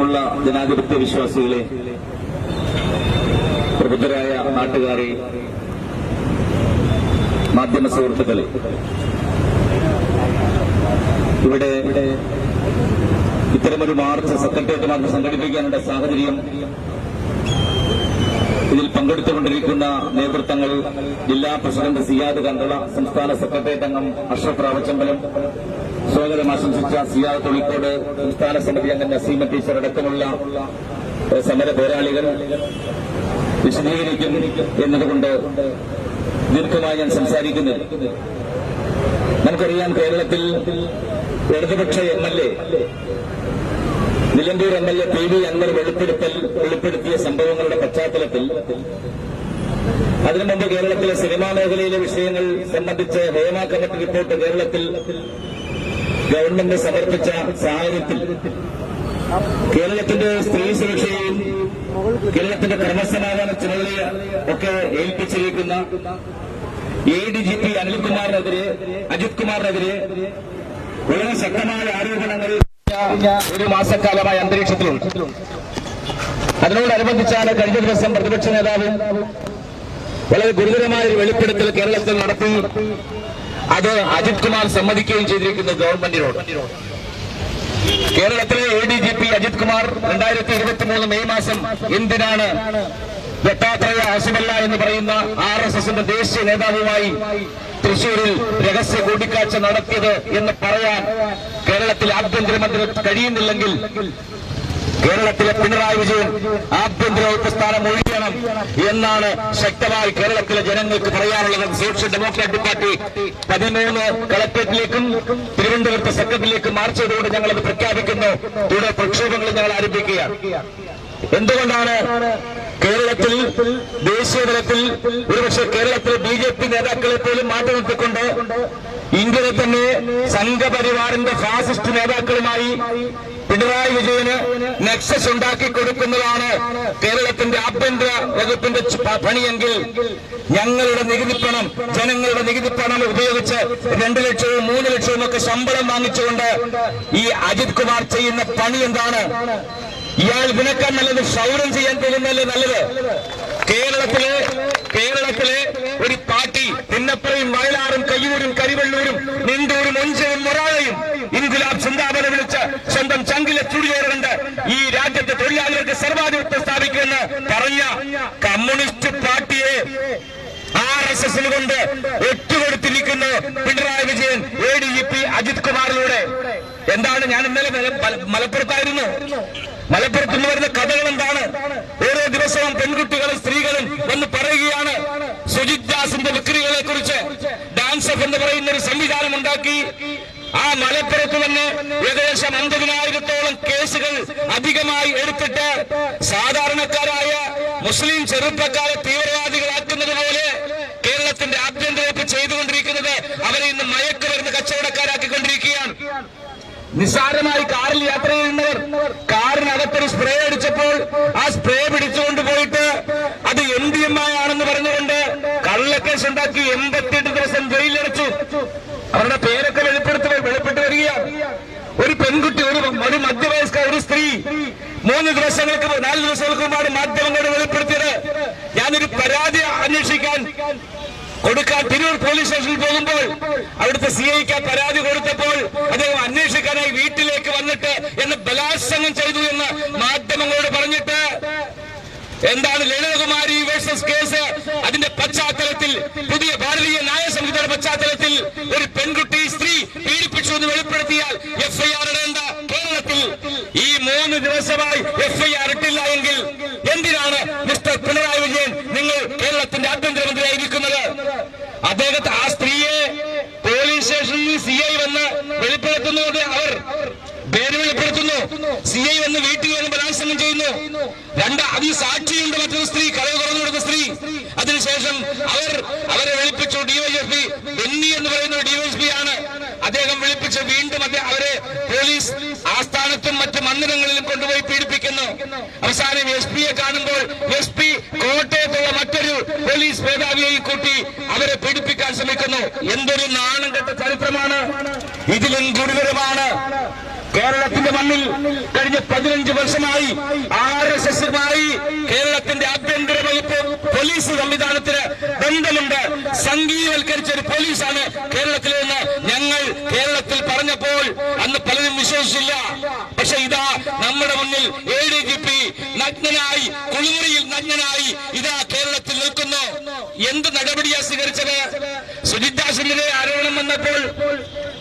പ്രിയമുള്ള ജനാധിപത്യ വിശ്വാസികളെ പ്രബുദ്ധരായ നാട്ടുകാരെ മാധ്യമ സുഹൃത്തുക്കളെ ഇവിടെ ഇത്തരമൊരു മാർച്ച് സെക്രട്ടേറിയറ്റ് മാർച്ച് സംഘടിപ്പിക്കാനുള്ള സാഹചര്യം ഇതിൽ പങ്കെടുത്തുകൊണ്ടിരിക്കുന്ന നേതൃത്വങ്ങൾ ജില്ലാ പ്രസിഡന്റ് സിയാദ് കണ്ടള സംസ്ഥാന സെക്രട്ടേറിയറ്റ് അംഗം അഷ്റഫ് റാവച്ചമ്പലം സ്വാഗതം ആശംസിച്ച സിയാദ് തൊളിക്കോട് സംസ്ഥാന സമിതി അംഗം നസീമ ടീച്ചർ അടക്കമുള്ള സമര പോരാളികൾ വിശദീകരിക്കും എന്നതുകൊണ്ട് ദീർഘമായി ഞാൻ സംസാരിക്കുന്നത് നമുക്കറിയാം കേരളത്തിൽ ഇടതുപക്ഷ M L A Nilambur M L A P V Anvar വെളിപ്പെടുത്തൽ വെളിപ്പെടുത്തിയ സംഭവങ്ങളുടെ പശ്ചാത്തലത്തിൽ അതിനു മുമ്പ് കേരളത്തിലെ സിനിമാ മേഖലയിലെ വിഷയങ്ങൾ സംബന്ധിച്ച് ഹേമ കമ്മിറ്റി റിപ്പോർട്ട് കേരളത്തിൽ ഗവൺമെന്റ് സമർപ്പിച്ച സാഹചര്യത്തിൽ കേരളത്തിന്റെ സ്ത്രീ സുരക്ഷയെയും കേരളത്തിന്റെ ക്രമസമാധാന ചുമതലയെ ഒക്കെ ഏൽപ്പിച്ചിരിക്കുന്ന എ ഡി ജി പി അനിൽകുമാറിനെതിരെ അജിത് കുമാറിനെതിരെ വളരെ ശക്തമായ ആരോപണങ്ങൾ ഒരു മാസക്കാലമായ അന്തരീക്ഷത്തിലുണ്ട്. അതിനോടനുബന്ധിച്ചാണ് കഴിഞ്ഞ ദിവസം പ്രതിപക്ഷ നേതാവ് വളരെ ഗുരുതരമായ ഒരു വെളിപ്പെടുത്തൽ കേരളത്തിൽ നടത്തി. അത് അജിത് കുമാർ സമ്മതിക്കുകയും ചെയ്തിരിക്കുന്നു ഗവൺമെന്റിനോട്. കേരളത്തിലെ A D G P Ajith Kumar രണ്ടായിരത്തി ഇരുപത്തി മൂന്ന് മെയ് മാസം എന്തിനാണ് ദത്താത്രേയ ഹസിമല്ല എന്ന് പറയുന്ന ആർ എസ് എസിന്റെ ദേശീയ നേതാവുമായി തൃശൂരിൽ രഹസ്യ കൂടിക്കാഴ്ച നടത്തിയത് എന്ന് പറയാൻ കേരളത്തിൽ ആഭ്യന്തരമന്ത്രി കഴിയുന്നില്ലെങ്കിൽ കേരളത്തിലെ പിണറായി വിജയൻ ആഭ്യന്തര വകുപ്പ് സ്ഥാനം ഒഴിയണം എന്നാണ് ശക്തമായി കേരളത്തിലെ ജനങ്ങൾക്ക് പറയാനുള്ളത്. സോഷ്യൽ ഡെമോക്രാറ്റിക് പാർട്ടി പതിമൂന്ന് കളക്ടറേറ്റിലേക്കും തിരുവനന്തപുരത്ത് സെക്രട്ടറിയിലേക്കും മാർച്ച് ചെയ്തുകൊണ്ട് ഞങ്ങൾ അത് പ്രഖ്യാപിക്കുന്നു. തുടർ പ്രക്ഷോഭങ്ങൾ ഞങ്ങൾ ആരംഭിക്കുകയാണ്. എന്തുകൊണ്ടാണ് കേരളത്തിൽ ദേശീയ തലത്തിൽ ഒരുപക്ഷെ കേരളത്തിലെ ബി ജെ പി നേതാക്കളെ പോലും മാറ്റി നിർത്തിക്കൊണ്ട് ഇന്ത്യയിലെ തന്നെ സംഘപരിവാറിന്റെ ഫാസിസ്റ്റ് നേതാക്കളുമായി പിണറായി വിജയന് നെക്സസ് ഉണ്ടാക്കി കൊടുക്കുന്നതാണ് കേരളത്തിന്റെ ആഭ്യന്തര വകുപ്പിന്റെ പണിയെങ്കിൽ ഞങ്ങളുടെ നികുതി പണം ജനങ്ങളുടെ നികുതി പണം ഉപയോഗിച്ച് രണ്ടു ലക്ഷവും മൂന്ന് ലക്ഷവും ഒക്കെ ശമ്പളം വാങ്ങിച്ചുകൊണ്ട് ഈ അജിത് കുമാർ ചെയ്യുന്ന പണി എന്താണ്? ഇയാൾ ഇതിനേക്കാൾ നല്ലത് ക്ഷൗരം ചെയ്യാൻ പോകുന്നതല്ലേ നല്ലത്? കേരളത്തിലെ കേരളത്തിലെ ഒരു പാർട്ടി തിന്നപ്പുറയും വയലാറും കയ്യൂരും കരിവള്ളൂരും നിന്തൂരും ഒഞ്ചവും മൊറാഴയും ഇൻകുലാബ് ചിന്താപന വിളിച്ച് സ്വന്തം ചങ്കിലെ ചുടിയേറുകൊണ്ട് ഈ രാജ്യത്തെ തൊഴിലാളികൾക്ക് സർവാധിപത്യം സ്ഥാപിക്കുമെന്ന് പറഞ്ഞ കമ്മ്യൂണിസ്റ്റ് പാർട്ടിയെ ആർ എസ് എസിൽ കൊണ്ട് ഒറ്റുകൊടുത്തിരിക്കുന്നു Pinarayi Vijayan A D G P Ajith കുമാറിലൂടെ. എന്താണ് ഞാൻ ഇന്നലെ മല- മല- മലപ്പുറത്തായിരുന്നു. മലപ്പുറത്ത് നിന്ന് വരുന്ന കഥകൾ എന്താണ് ഓരോ ദിവസവും പെൺകുട്ടികളും സ്ത്രീകളും വന്ന് പറയുകയാണ്. സുജിത് ദാസിന്റെ വിക്രികളെ കുറിച്ച് ഡാൻസ് ഓഫ് എന്ന് പറയുന്ന ഒരു സംവിധാനം ഉണ്ടാക്കി. ആ മലപ്പുറത്ത് തന്നെ ഏകദേശം അമ്പതിനായിരത്തോളം കേസുകൾ അധികമായി എടുത്തിട്ട് സാധാരണക്കാരായ മുസ്ലിം ചെറുപ്പക്കാരെ തീവ്രവാദികളാക്കുന്നത് പോലെ കേരളത്തിന്റെ ആഭ്യന്തര വകുപ്പ് ചെയ്തുകൊണ്ടിരിക്കുന്നത് അവരെ ഇന്ന് മയക്കുമരുന്ന് കച്ചവടക്കാരാക്കിക്കൊണ്ടിരിക്കുകയാണ് നിസ്സാരമായി കാറിൽ യാത്ര ചെയ്യുന്നവർ കാറിനകത്തൊരു സ്പ്രേ അടിച്ചപ്പോൾ ആ സ്പ്രേ പിടിച്ചുകൊണ്ട് പോയിട്ട് അത് എം ഡി എം ആണെന്ന് പറഞ്ഞുകൊണ്ട് കള്ളക്കേസ് ഉണ്ടാക്കി എൺപത്തിയെട്ട് ദിവസം ജയിലിലടച്ചു. അവരുടെ പേരൊക്കെ വെളിപ്പെടുത്തി വെളിപ്പെട്ട് വരികയാണ്. ഒരു പെൺകുട്ടി ഒരു ഒരു മധ്യവയസ്ക ഒരു സ്ത്രീ മൂന്ന് ദിവസങ്ങൾക്ക് നാല് ദിവസങ്ങൾക്ക് മുമ്പാണ് മാധ്യമങ്ങളോട് വെളിപ്പെടുത്തിയത്. ഞാനൊരു പരാതി അന്വേഷിക്കാൻ കൊടുക്കാൻ തിരൂർ പോലീസ് സ്റ്റേഷനിൽ അവിടുത്തെ സി ഐക്ക് പരാതി കൊടുത്തപ്പോൾ അദ്ദേഹം അന്വേഷിക്കാനായി വീട്ടിലേക്ക് വന്നിട്ട് എന്നെ ബലാത്സംഗം ചെയ്തു എന്ന് മാധ്യമങ്ങളോട് പറഞ്ഞിട്ട് എന്താണ് ലളിതകുമാരി വേഴ്സസ് കേസ് അതിന്റെ പശ്ചാത്തലത്തിൽ പുതിയ ഭാരതീയ ന്യായ സംഹിതയുടെ പശ്ചാത്തലത്തിൽ ഒരു പെൺകുട്ടി സ്ത്രീ പീഡിപ്പിച്ചു എന്ന് വെളിപ്പെടുത്തിയാൽ എഫ്ഐആർ ഇടേണ്ട കേരളത്തിൽ ഈ മൂന്ന് ദിവസമായി എഫ്ഐആർ ഇട്ടില്ല എങ്കിൽ എന്തിനാണ് മിസ്റ്റർ പിണറായി വിജയൻ നിങ്ങൾ കേരളത്തിന്റെ ആഭ്യന്തരമന്ത്രിയായിരിക്കുന്നത് അദ്ദേഹത്തെ ആ സ്ത്രീയെ പോലീസ് സ്റ്റേഷനിൽ സി ഐ വന്ന് വെളിപ്പെടുത്തുന്നത് അവർ പേര് വെളിപ്പെടുത്തുന്നു സി ഐ വന്ന് വീട്ടിൽ വന്ന് ബലാത്സംഗം ചെയ്യുന്നു രണ്ട് അതിൽ സാക്ഷിയുണ്ട് മറ്റൊരു സ്ത്രീ കളവ് തുറന്നു കൊടുത്ത സ്ത്രീ. അതിനുശേഷം അവർ അവരെ വിളിപ്പിച്ചു ഡിവൈഎസ്പി ബെന്നി എന്ന് പറയുന്ന ഡിവൈഎസ്പി ആണ്. അദ്ദേഹം വിളിപ്പിച്ച് വീണ്ടും അവരെ പോലീസ് ആസ്ഥാനത്തും മറ്റു മന്ദിരങ്ങളിലും കൊണ്ടുപോയി പീഡിപ്പിക്കുന്നു. അവസാനം എസ് പിയെ കാണുമ്പോൾ എസ് പി കോട്ടയത്തുള്ള മറ്റൊരു പോലീസ് മേധാവിയെയും കൂട്ടി അവരെ പീഡിപ്പിക്കാൻ ശ്രമിക്കുന്നു. എന്തൊരു നാണം കെട്ട ചരിത്രമാണ്. ഇതിലും ഗുരുതരമാണ്. കേരളത്തിന്റെ മണ്ണിൽ കഴിഞ്ഞ പതിനഞ്ച് വർഷമായി ആർ എസ് എസുമായി കേരളത്തിന്റെ ആഭ്യന്തര വകുപ്പ് പോലീസ് സംവിധാനത്തിന് ബന്ധമുണ്ട്. സംഘീയവൽക്കരിച്ച ഒരു പോലീസാണ് കേരളത്തിലെന്ന് ഞങ്ങൾ കേരളത്തിൽ പറഞ്ഞപ്പോൾ അന്ന് പലരും വിശ്വസിച്ചില്ല. പക്ഷെ ഇതാ നമ്മുടെ മുന്നിൽ എ ഡി ജി പി നഗ്നനായി കുളിമുറിയിൽ നഗ്നനായി ഇതാ കേരളത്തിൽ നിൽക്കുന്നു. എന്ത് നടപടിയാ സ്വീകരിച്ചത്? സുജിത് ദാസിനെതിരെ ആരോപണം വന്നപ്പോൾ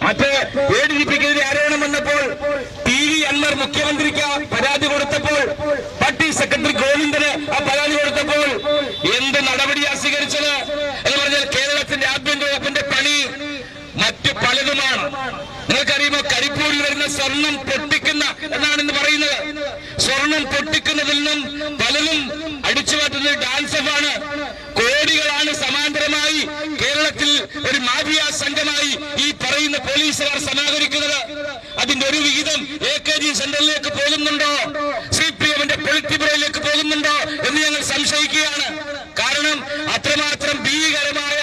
മറ്റ് എ ഡി ജി പിക്കെതിരെ ആരോപണം വന്നപ്പോൾ ടി വി അൻവർ മുഖ്യമന്ത്രിക്ക് പരാതി കൊടുത്തപ്പോൾ പാർട്ടി സെക്രട്ടറി ഗോവിന്ദന് ആ പരാതി കൊടുത്തപ്പോൾ എന്ത് നടപടിയാ സ്വീകരിച്ചത് എന്ന് പറഞ്ഞാൽ കേരളത്തിന്റെ ആഭ്യന്തര വകുപ്പിന്റെ പണി മറ്റു പലതുമാണ് നിങ്ങൾക്കറിയുമോ കരിപ്പൂരിൽ വരുന്ന സ്വർണം പൊട്ടിക്കുന്ന എന്നാണ് ഇന്ന് പറയുന്നത് സ്വർണം പൊട്ടിക്കുന്നതിൽ നിന്നും പലരും അടിച്ചു മാറ്റുന്നത് ഡാൻസ് ആണ് കോടികളാണ് സമാന്തരമായി കേരളത്തിൽ ഒരു മാഫിയ സംഘമായി ഈ പറയുന്ന പോലീസുകാർ സമാഹരിക്കുന്നത്. അതിന്റെ ഒരു വിഹിതം എ കെ ജി സെന്ററിലേക്ക് പോകുന്നുണ്ടോ? സി പി എമ്മിന്റെ പൊളിറ്റിബ്യൂറോയിലേക്ക് പോകുന്നുണ്ടോ എന്ന് ഞങ്ങൾ സംശയിക്കുകയാണ്. കാരണം അത്രമാത്രം ഭീകരമായ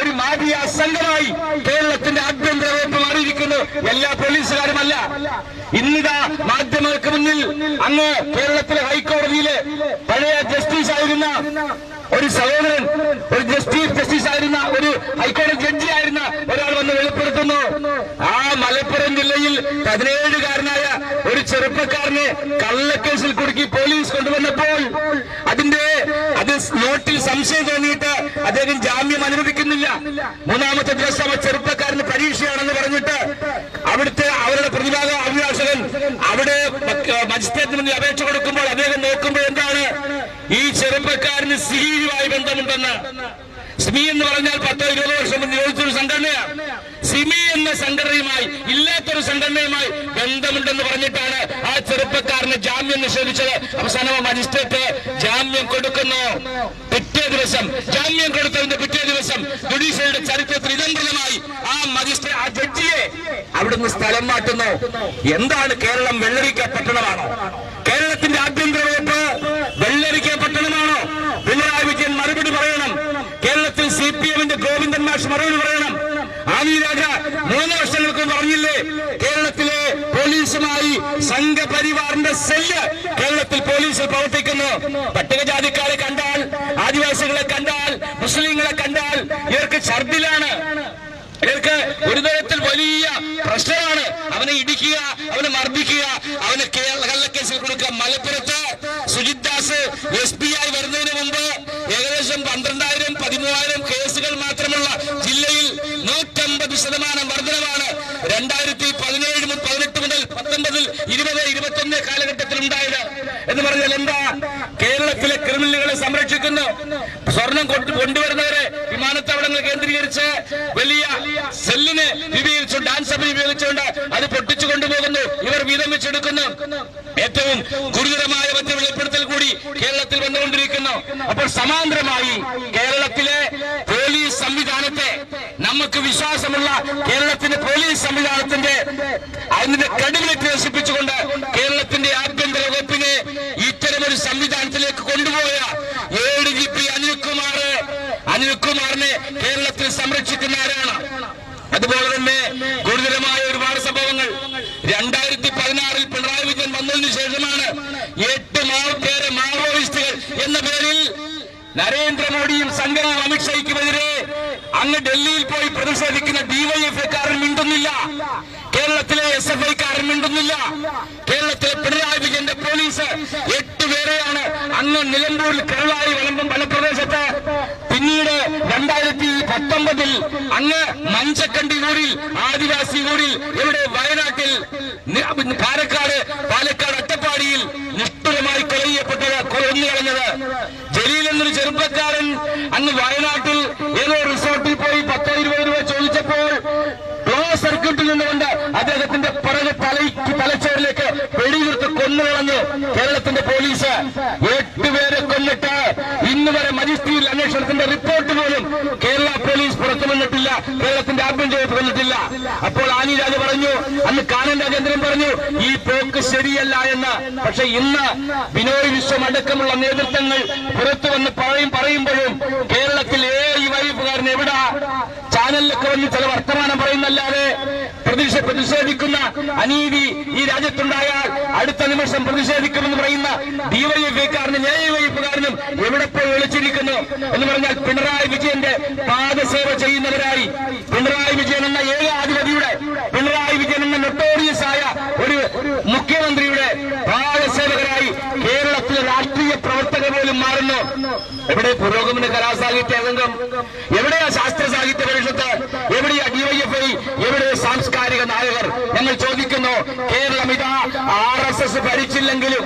ഒരു മാഫിയ സംഘമായി കേരളത്തിന്റെ ആഭ്യന്തര വകുപ്പ് മാറിയിരിക്കുന്നു. എല്ലാ പോലീസുകാരുമല്ല. ഇന്നിതാ മാധ്യമങ്ങൾക്ക് മുന്നിൽ അങ്ങ് കേരളത്തിലെ ഹൈക്കോടതിയിലെ പഴയ ജസ്റ്റിസ് ആയിരുന്ന ഒരു സഹോദരൻ ഒരു ജസ്റ്റിസ് ജസ്റ്റിസ് ഹൈക്കോടതി ജഡ്ജിയായിരുന്ന ഒരാൾ വന്ന് വെളിപ്പെടുത്തുന്നു. ആ മലപ്പുറം ജില്ലയിൽ പതിനേഴുകാരനായ ഒരു ചെറുപ്പക്കാരനെ കള്ളക്കേസിൽ കുടുക്കി പോലീസ് കൊണ്ടുവന്നപ്പോൾ അതിന്റെ അത് നോട്ടിൽ സംശയം തോന്നിയിട്ട് അദ്ദേഹം ജാമ്യം അനുവദിക്കുന്നില്ല. മൂന്നാമത്തെ ദിവസം ആ ചെറുപ്പക്കാരന് പരീക്ഷയാണെന്ന് പറഞ്ഞിട്ട് അവിടുത്തെ അവരുടെ പ്രതിഭാഗ അഭിഭാഷകൻ അവിടെ മജിസ്ട്രേറ്റിന് മുന്നിൽ അപേക്ഷ കൊടുക്കുമ്പോൾ അദ്ദേഹം നോക്കുമ്പോൾ എന്താണ്? ഈ ചെറുപ്പക്കാരന് സിഹിയുമായി ബന്ധമുണ്ടെന്ന്. സിമി എന്ന് പറഞ്ഞാൽ പത്തോ ഇരുപതോ വർഷം നിയോഗിച്ചൊരു സംഘടനയാണ് സിമി എന്ന സംഘടനയുമായി ഇല്ലാത്തൊരു സംഘടനയുമായി ബന്ധമുണ്ടെന്ന് പറഞ്ഞിട്ടാണ് ആ ചെറുപ്പക്കാരന് ജാമ്യം നിഷേധിച്ചത്. അവസാനം മജിസ്ട്രേറ്റ് ജാമ്യം കൊടുക്കുന്നു. പിറ്റേ ദിവസം ജാമ്യം കൊടുത്തതിന്റെ പിറ്റേ ദിവസം ജുഡീഷ്യറിയുടെ ചരിത്രത്തിൽ ഇതന്ത്രമായി ആ മജിസ്ട്രേറ്റ് ആ ജഡ്ജിയെ അവിടുന്ന് സ്ഥലം മാറ്റുന്നു. എന്താണ് കേരളം വെള്ളരിക്ക പട്ടണമാണോ കേരളത്തിന്റെ ആഭ്യന്തര വകുപ്പ് വെള്ളരിക്ക പട്ടണമാണോ പിണറായി വിജയൻ മറുപടി പറയണം കേരളത്തിൽ സി പി എമ്മിന്റെ ഗോവിന്ദൻ മാഷ് മറുപടി പറയണം. ആദി രാജ മൂന്ന് വർഷങ്ങൾക്ക് പറഞ്ഞില്ലേ? കേരളത്തിലെ പോലീസുമായി സംഘപരിവാറിന്റെ സെല്ല് കേരളത്തിൽ പോലീസിൽ പ്രവർത്തിക്കുന്നു. പട്ടികജാതിക്കാരെ കണ്ടാൽ ആദിവാസികളെ കണ്ടാൽ മുസ്ലിങ്ങളെ കണ്ടാൽ ഇവർക്ക് ഛർദിലാണ്. ഇവർക്ക് ഒരു തരത്തിൽ വലിയ പ്രശ്നമാണ്. അവനെ ഇടിക്കുക അവനെ മർദ്ദിക്കുക അവന് കള്ളക്കേസിൽ കൊടുക്കുക. മലപ്പുറത്ത് സുജിത് ദാസ് എസ് പി ആയി വരുന്നതിന് മുമ്പ് ഏകദേശം പന്ത്രണ്ടായിരം പതിമൂവായിരം കേസുകൾ മാത്രമുള്ള ജില്ലയിൽ നൂറ്റമ്പത് ശതമാനം വർധനമാണ് രണ്ടായിരത്തി പതിനേഴ് പതിനെട്ട് മുതൽ പത്തൊമ്പതിൽ ഇരുപത് ഇരുപത്തൊന്ന് കാലഘട്ടത്തിൽ ഉണ്ടായത് എന്ന് പറഞ്ഞാൽ എന്താ? കേരളത്തിലെ ക്രിമിനലുകളെ സംരക്ഷിക്കുന്നു. സ്വർണം കൊണ്ടു കൊണ്ടുവരുന്നവരെ വിമാനത്താവളങ്ങൾ കേന്ദ്രീകരിച്ച് വലിയ സെല്ലിനെ വിഭജിച്ചു ഡാൻസ് ഉപയോഗിച്ചുകൊണ്ട് അത് പൊട്ടിച്ചു കൊണ്ടുപോകുന്നു. ഇവർ വീതം വെച്ചെടുക്കുന്നു. ഏറ്റവും ഗുരുതരമായ മറ്റ് വെളിപ്പെടുത്തൽ കൂടി കേരളത്തിൽ വന്നുകൊണ്ടിരിക്കുന്നു. അപ്പോൾ സമാന്തരമായി കേരളത്തിലെ പോലീസ് സംവിധാനത്തെ നമുക്ക് വിശ്വാസമുള്ള കേരളത്തിന്റെ പോലീസ് സംവിധാനത്തിന്റെ അതിന്റെ ക്രെഡിബിലിറ്റി നശിപ്പിച്ചുകൊണ്ട് കേരളത്തിന്റെ ആഭ്യന്തര വകുപ്പിനെ ഇത്തരമൊരു സംവിധാനത്തിലേക്ക് കൊണ്ടുപോയ ഡി ജി പി അനിൽകുമാർ. അനിൽകുമാറിനെ കേരളത്തിൽ സംരക്ഷിക്കുന്ന ആരാണ്? അതുപോലെ തന്നെ ഗുരുതരമായ ഒരുപാട് സംഭവങ്ങൾ. രണ്ടായിരത്തി നരേന്ദ്രമോദിയും സംഘവും അമിത്ഷായ്ക്കുമെതിരെ അങ്ങ് ഡൽഹിയിൽ പോയി പ്രതിഷേധിക്കുന്ന ഡിവൈഎഫ്ഐക്കാരൻ മിണ്ടുന്നില്ല. കേരളത്തിലെ എസ് എഫ് ഐക്കാരൻ മിണ്ടുന്നില്ല. കേരളത്തിലെ പിണറായി വിജയന്റെ പോലീസ് എട്ടുപേരെയാണ് അങ്ങ് നിലമ്പൂരിൽ കേരളായി വിളമ്പും വനപ്രദേശത്ത്. പിന്നീട് രണ്ടായിരത്തി പത്തൊമ്പതിൽ അങ്ങ് മഞ്ചക്കണ്ടി ഊരിൽ ആദിവാസി ഊരിൽ ഇവിടെ വയനാട്ടിൽ പാലക്കാട് പാലക്കാട് കൊന്നു കളഞ്ഞത്. ജലീൽ എന്നൊരു ചെറുപ്പക്കാരൻ അന്ന് വയനാട്ടിൽ ഏതോ റിസോർട്ടിൽ പോയി പത്തോ ഇരുപത് രൂപ ചോദിച്ചപ്പോൾ ക്ലോസ് സർക്യൂട്ടിൽ നിന്നുകൊണ്ട് അദ്ദേഹത്തിന്റെ പിറകെ തലയ്ക്ക് തലച്ചോറിലേക്ക് വെടിയുതിർത്ത് കൊന്നു കളഞ്ഞു. കേരളത്തിന്റെ പോലീസ് എട്ടുപേരെ കൊന്നിട്ട് ഇന്ന് വരെ മജിസ്ട്രേറ്റ് അന്വേഷണത്തിന്റെ റിപ്പോർട്ട് പോലും കേരള കേരളത്തിന്റെ ആഭ്യന്തര വന്നിട്ടില്ല അപ്പോൾ ആനി രാജ പറഞ്ഞു അന്ന് കാനൻ രാജേന്ദ്രൻ പറഞ്ഞു ഈ പോക്ക് ശരിയല്ല എന്ന്. പക്ഷെ ഇന്ന് ബിനോയ് വിശ്വം അടക്കമുള്ള നേതൃത്വങ്ങൾ പുറത്തു വന്ന് പറയും പറയുമ്പോഴും കേരളത്തിൽ ഏ ഈ വൈഫുകാരൻ എവിടാ? ചാനലിലൊക്കെ വന്ന് ചില വർത്തമാനം പറയുന്നല്ലാതെ പ്രതിഷേ പ്രതിഷേധിക്കുന്ന അനീതി ഈ രാജ്യത്തുണ്ടായാൽ അടുത്ത നിമിഷം പ്രതിഷേധിക്കുമെന്ന് പറയുന്ന ഡിവൈഎഫ്ഐക്കാരനും എഐവൈഎഫുകാരനും എവിടെ പോയി വിളിച്ചിരിക്കുന്നു എന്ന് പറഞ്ഞാൽ പിണറായി വിജയന്റെ പാദസേവ ചെയ്യുന്നവരായി പിണറായി വിജയൻ എന്ന ഏകാധിപതിയുടെ പിണറായി വിജയൻ എന്ന നൊട്ടോറിയസ് ആയ ഒരു മുഖ്യമന്ത്രിയുടെ പാദസേവകരായി കേരളത്തിലെ രാഷ്ട്രീയ പ്രവർത്തകർ പോലും മാറുന്നു. എവിടെ പുരോഗമന കലാസാഹിത്യ അംഗം? എവിടെയാ ശാസ്ത്ര സാഹിത്യ പരിഷത്ത്? എവിടെയാ ഡിവൈഎഫ്ഐ എവിടെ സാംസ്കാരിക നായകർ? ഞങ്ങൾ ചോദിക്കുന്നു കേരളം ഇതാ ആർ എസ് എസ് ഭരിച്ചില്ലെങ്കിലും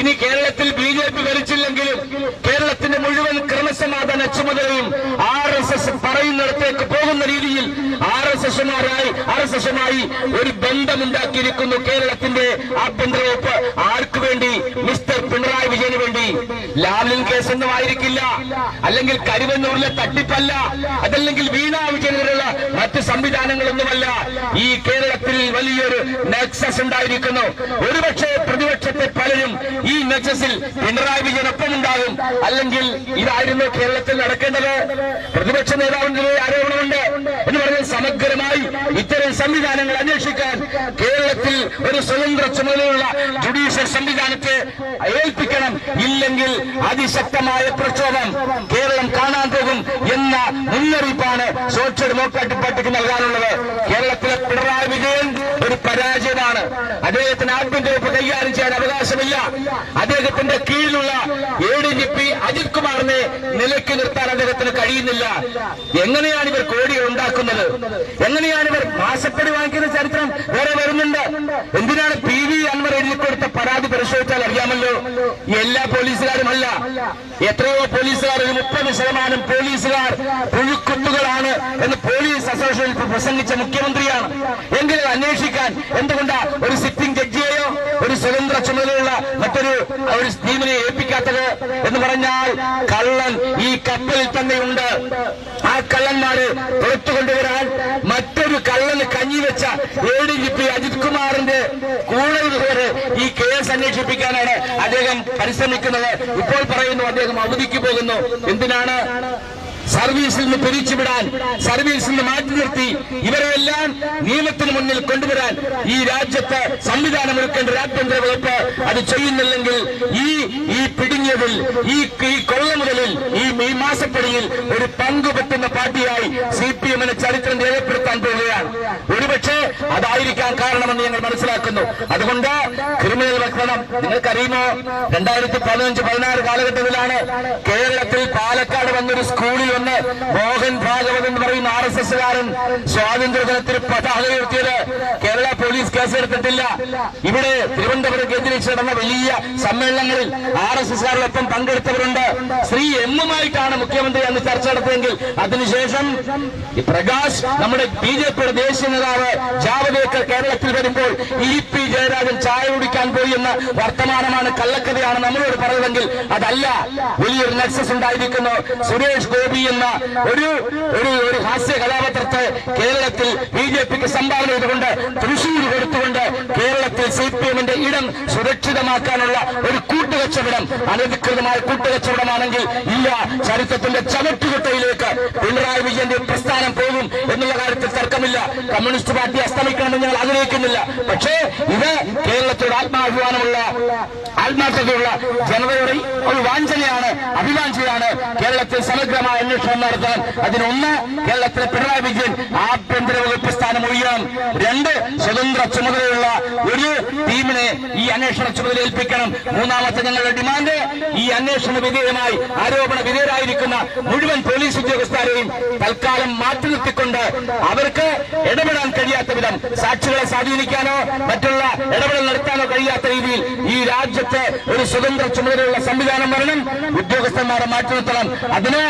ഇനി കേരളത്തിൽ ബി ജെ പി ഭരിച്ചില്ലെങ്കിലും കേരളത്തിന്റെ മുഴുവൻ ക്രമസമാധാന ചുമതലയും ആർ എസ് എസ് പറയുന്നിടത്തേക്ക് പോകുന്ന രീതിയിൽ ആർ എസ് എസുമാരായി ആർ എസ് എസുമായി ഒരു ബന്ധമുണ്ടാക്കിയിരിക്കുന്നു കേരളത്തിന്റെ ആഭ്യന്തര വകുപ്പ്. ആർക്കു വേണ്ടി മിസ്റ്റർ ലാലിൻ കേസ് ഒന്നും ആയിരിക്കില്ല അല്ലെങ്കിൽ കരുവന്നൂരിലെ തട്ടിപ്പല്ല. അതല്ലെങ്കിൽ വീണ വിജയനെതിരെയുള്ള മറ്റ് സംവിധാനങ്ങളൊന്നുമല്ല. ഈ കേരളത്തിൽ വലിയൊരു നെക്സസ് ഉണ്ടായിരിക്കുന്നു. ഒരുപക്ഷെ പ്രതിപക്ഷത്തെ പലരും ഈ നെക്സസിൽ പിണറായി വിജയനൊപ്പം ഉണ്ടാകും അല്ലെങ്കിൽ ഇതായിരുന്നു കേരളത്തിൽ നടക്കേണ്ടത്. പ്രതിപക്ഷ നേതാവിന്റെ ആരോപണമുണ്ട്. എന്ന് പറഞ്ഞാൽ സമഗ്രമായി ഇത്തരം സംവിധാനങ്ങൾ അന്വേഷിക്കാൻ കേരളത്തിൽ ഒരു സ്വതന്ത്ര ചുമതലയുള്ള ജുഡീഷ്യൽ സംവിധാനത്തെ ഏൽപ്പിക്കണം ഇല്ലെങ്കിൽ അതിശക്തമായ പ്രക്ഷോഭം കേരളം കാണാൻ പോകും എന്ന മുന്നറിയിപ്പാണ് സോഷ്യൽ ഡെമോക്രാറ്റിക് പാർട്ടിക്ക് നൽകാനുള്ളത്. കേരളത്തിലെ പിണറായി വിജയൻ ഒരു പരാജയമാണ്. അദ്ദേഹത്തിന് വകുപ്പ് കൈകാര്യം ചെയ്യാൻ അവകാശമില്ല. അദ്ദേഹത്തിന്റെ കീഴിലുള്ള A D G P Ajith കുമാറിനെ നിലയ്ക്ക് നിർത്താൻ അദ്ദേഹത്തിന് കഴിയുന്നില്ല. എങ്ങനെയാണ് ഇവർ കോടികൾ ഉണ്ടാക്കുന്നത്? എങ്ങനെയാണ് ഇവർ മാസപ്പടി വാങ്ങിക്കുന്ന ചരിത്രം വേറെ വരുന്നുണ്ട്? എന്തിനാണ് പി വി അൻവർ എഴുതി കൊടുത്ത പരാതി അറിയാമല്ലോ എല്ലാ പോലീസുകാരുമല്ല. എത്രയോ പോലീസുകാർ ഒരു മുപ്പത് ശതമാനം പോലീസുകാർ പുഴുക്കുത്തുകളാണ് എന്ന് പോലീസ് അസോസിയേഷൻ പ്രസംഗിച്ച മുഖ്യമന്ത്രിയാണ്. എങ്കിലും അന്വേഷിക്കാൻ എന്തുകൊണ്ടാ ഒരു സിറ്റിംഗ് ജഡ്ജിയെയോ ഒരു സ്വതന്ത്ര ചുമതലയുള്ള മറ്റൊരു ഒരു ടീമിനെ ഏൽപ്പിക്കാത്തത് എന്ന് പറഞ്ഞാൽ കള്ളൻ ഈ കപ്പലിൽ തന്നെയുണ്ട്. ആ കള്ളന്മാര് പുറത്തു കൊണ്ടുവരാൻ മറ്റൊരു കള്ളന് കഞ്ഞി വെച്ച A D G P Ajith കുമാറിന്റെ കൂടെ അന്വേഷിപ്പിക്കാനാണ് അദ്ദേഹം പരിശ്രമിക്കുന്നത്. ഇപ്പോൾ പറയുന്നു അദ്ദേഹം അവധിക്ക് പോകുന്നു. എന്തിനാണ് സർവീസിൽ നിന്ന് പിരിച്ചുവിടാൻ സർവീസിൽ നിന്ന് മാറ്റി നിർത്തി ഇവരെല്ലാം നിയമത്തിന് മുന്നിൽ കൊണ്ടുവരാൻ ഈ രാജ്യത്ത് സംവിധാനമൊരുക്കേണ്ട ഒരു ആഭ്യന്തര വകുപ്പ് അത് ചെയ്യുന്നില്ലെങ്കിൽ ഈ ഈ പിടിഞ്ഞതിൽ ഈ ഈ കൊള്ള മുതലിൽ ഈ ഈ മാസപ്പടിയിൽ ഒരു പങ്ക് പറ്റുന്ന പാർട്ടിയായി സി പി എമ്മിന് ചരിത്രം രേഖപ്പെടുത്താൻ പോവുകയാണ്. ഒരുപക്ഷെ അതായിരിക്കാൻ കാരണമെന്ന് ഞങ്ങൾ മനസ്സിലാക്കുന്നു. അതുകൊണ്ട് ക്രിമിനൽ വക്രണം നിങ്ങൾക്കറിയുമോ? രണ്ടായിരത്തി പതിനഞ്ച് പതിനാറ് കാലഘട്ടത്തിലാണ് കേരളത്തിൽ പാലക്കാട് വന്നൊരു സ്കൂളിൽ വന്ന് മോഹൻ ഭാഗവത് എന്ന് പറയുന്ന ആർ എസ് എസ്സുകാരൻ സ്വാതന്ത്ര്യദിനത്തിൽ പതാക ഉയർത്തിയത് കേരള പോലീസ് കേസെടുത്തിട്ടില്ല. ഇവിടെ തിരുവനന്തപുരം കേന്ദ്രീകരിച്ച് നടന്ന വലിയ സമ്മേളനങ്ങളിൽ ആർ എസ് എസ്സുകാരോടൊപ്പം പങ്കെടുത്തവരുണ്ട്. ശ്രീ എമ്മുമായിട്ടാണ് മുഖ്യമന്ത്രി അന്ന് ചർച്ച നടത്തിയെങ്കിൽ അതിനുശേഷം പ്രകാശ് നമ്മുടെ ബി ജെ പിയുടെ ദേശീയ നേതാവ് ജാവദേക്കർ കേരളത്തിൽ വരുമ്പോൾ ഇ പി ജയരാജൻ ചായ കുടിക്കാൻ പോയി എന്ന വർത്തമാനമാണ് കള്ളക്കഥയാണ് നമ്മളോട് പറഞ്ഞതെങ്കിൽ അതല്ല വലിയൊരു നെക്സസ് ഉണ്ടായിരിക്കുന്നു. സുരേഷ് ഗോപി എന്ന ഒരു ഒരു ഒരു ഹാസ്യ കഥാപാത്രത്തെ കേരളത്തിൽ ബി ജെ പിക്ക് സംഭാവന ചെയ്തുകൊണ്ട് തൃശൂർ കൊടുത്തുകൊണ്ട് കേരളത്തിൽ സി പി എമ്മിന്റെ ഇടം സുരക്ഷിതമാക്കാനുള്ള ഒരു കൂട്ടുകച്ചവടം അനധികൃതമായ കൂട്ടുകച്ചവടമാണെങ്കിൽ ഇല്ല. ചരിത്രത്തിന്റെ ചവിട്ടുകുട്ടയിലേക്ക് പിണറായി വിജയന്റെ പ്രസ്ഥാനം പോകും എന്നുള്ള കാര്യത്തിൽ തർക്കമില്ല. കമ്മ്യൂണിസ്റ്റ് പാർട്ടി അസ്തമിക്കണമെന്ന് ഞങ്ങൾ ആഗ്രഹിക്കുന്നില്ല. പക്ഷേ ഇത് കേരളത്തിയുടെ ആത്മാഭിമാനമുള്ള ആത്മാർത്ഥതയുള്ള ജനതയുടെ വാഞ്ചനയാണ് കേരളത്തിൽ സമഗ്രമായ അന്വേഷണം നടത്താൻ. അതിനൊന്ന് കേരളത്തിലെ പിണറായി വിജയൻ ആഭ്യന്തര വകുപ്പ് സ്ഥാനം ഒഴിയണം. രണ്ട് സ്വതന്ത്ര ചുമതലയുള്ള ഒരു ടീമിനെ ഈ അന്വേഷണ ചുമതല ഏൽപ്പിക്കണം? മൂന്നാമത്തെ ഞങ്ങളുടെ ഡിമാൻഡ് ഈ അന്വേഷണ വിധേയമായി ആരോപണ വിധേയരായിരിക്കുന്ന മുഴുവൻ പോലീസ് ഉദ്യോഗസ്ഥരെയും തൽക്കാലം മാറ്റി നിർത്തിക്കൊണ്ട് അവർക്ക് ഇടപെടാൻ കഴിയാത്ത വിധം സാക്ഷികളെ സ്വാധീനിക്കാനോ മറ്റുള്ള ഇടപെടൽ നടത്താനോ കഴിയാത്ത രീതിയിൽ ഈ രാജ്യത്ത് ഒരു സ്വതന്ത്ര ചുമതലയുള്ള സംവിധാനം വരണം. ഉദ്യോഗസ്ഥന്മാരെ മാറ്റി നിർത്തണം. അതിന്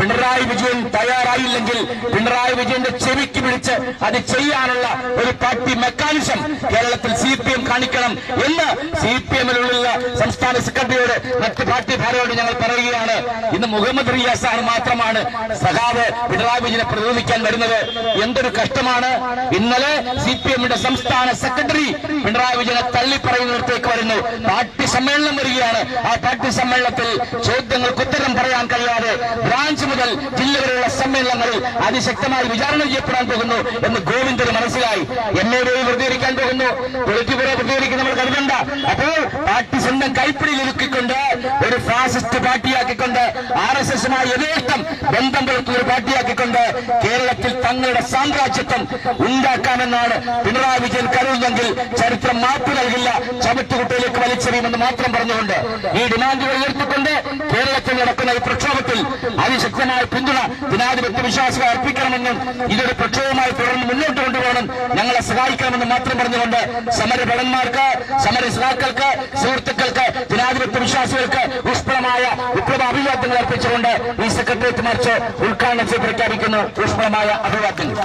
പിണറായി വിജയൻ തയ്യാറായില്ലെങ്കിൽ പിണറായി വിജയന്റെ ചെവിക്ക് പിടിച്ച് അത് ചെയ്യാനുള്ള ഒരു പാർട്ടി മെക്കാനിസം കേരളത്തിൽ സി പി എം കാണിക്കണം. എന്ന് സി പി എമ്മിലുള്ള സംസ്ഥാന സെക്രട്ടറിയോട് മറ്റ് പാർട്ടി ഭാരോട് ഞങ്ങൾ പറയുകയാണ്. ഇന്ന് മുഹമ്മദ് റിയാസ് സാർ മാത്രമാണ് സഖാവ് പിണറായി വിജയനെ പ്രതിരോധിക്കാൻ വരുന്നത്. എന്തൊരു കഷ്ടമാണ്. ഇന്നലെ സി പി എമ്മിന്റെ സംസ്ഥാന സെക്രട്ടറി പിണറായി വിജയനെ തള്ളിപ്പറയുന്നിടത്തേക്ക് വരുന്നു. പാർട്ടി സമ്മേളനം വരികയാണ്. ആ പാർട്ടി സമ്മേളനത്തിൽ ചോദ്യങ്ങൾക്ക് ഉത്തരം പറയാൻ കഴിയാതെ ബ്രാഞ്ച് മുതൽ ജില്ല വരെയുള്ള സമ്മേളനങ്ങളിൽ അതിശക്തമായി വിചാരണ ചെയ്യപ്പെടാൻ പോകുന്നു എന്ന് ഗോവിന്ദന് മനസ്സിലായി. എം എ വഴി പ്രതികരിക്കാൻ പോകുന്നു. പൊളിറ്റ് ബ്യൂറോ പ്രതികരിക്കും നമ്മൾ കരുതണ്ട. അപ്പോൾ പാർട്ടി സ്വന്തം കൈപ്പിടിയിൽ ഒതുക്കിക്കൊണ്ട് ഒരു ഫാസിസ്റ്റ് പാർട്ടിയാക്കിക്കൊണ്ട് ആർ എസ് എസുമായി യഥേഷ്ടം ബന്ധം പുലർത്തുന്ന ഒരു പാർട്ടിയാക്കിക്കൊണ്ട് കേരളത്തിൽ തങ്ങളുടെ സാമ്രാജ്യത്വം ഉണ്ടാക്കാമെന്നാണ് പിണറായി വിജയൻ കരുതുന്നെങ്കിൽ ചരിത്രം മാപ്പ് നൽകില്ല. ചവിട്ടുകുട്ടയിലേക്ക് വലിച്ചെറിയുമെന്ന് മാത്രം പറഞ്ഞുകൊണ്ട് ഈ ഡിമാൻഡുകൾ ഉയർത്തിക്കൊണ്ട് കേരളത്തിൽ നടക്കുന്ന ഈ പ്രക്ഷോഭത്തിൽ അതിശക്തമായ പിന്തുണ ജനാധിപത്യ വിശ്വാസികൾ അർപ്പിക്കണമെന്നും ഇതൊരു പ്രക്ഷോഭമായി തുടർന്ന് മുന്നോട്ട് കൊണ്ടുപോകണം. ഞങ്ങളെ സഹായിക്കണമെന്ന് മാത്രം പറഞ്ഞുകൊണ്ട് സമരഭടന്മാർക്ക് സമര സഹാക്കൾക്ക് സുഹൃത്തുക്കൾക്ക് ജനാധിപത്യ വിശ്വാസികൾക്ക് ഊഷ്മളമായ വിപ്ലവ അഭിവാദ്യങ്ങൾ അർപ്പിച്ചുകൊണ്ട് ഈ സെക്രട്ടേറിയറ്റ് മാർച്ച് ഉദ്ഘാടനം പ്രഖ്യാപിക്കുന്നു. ഊഷ്മളമായ അഭിവാദ്യങ്ങൾ.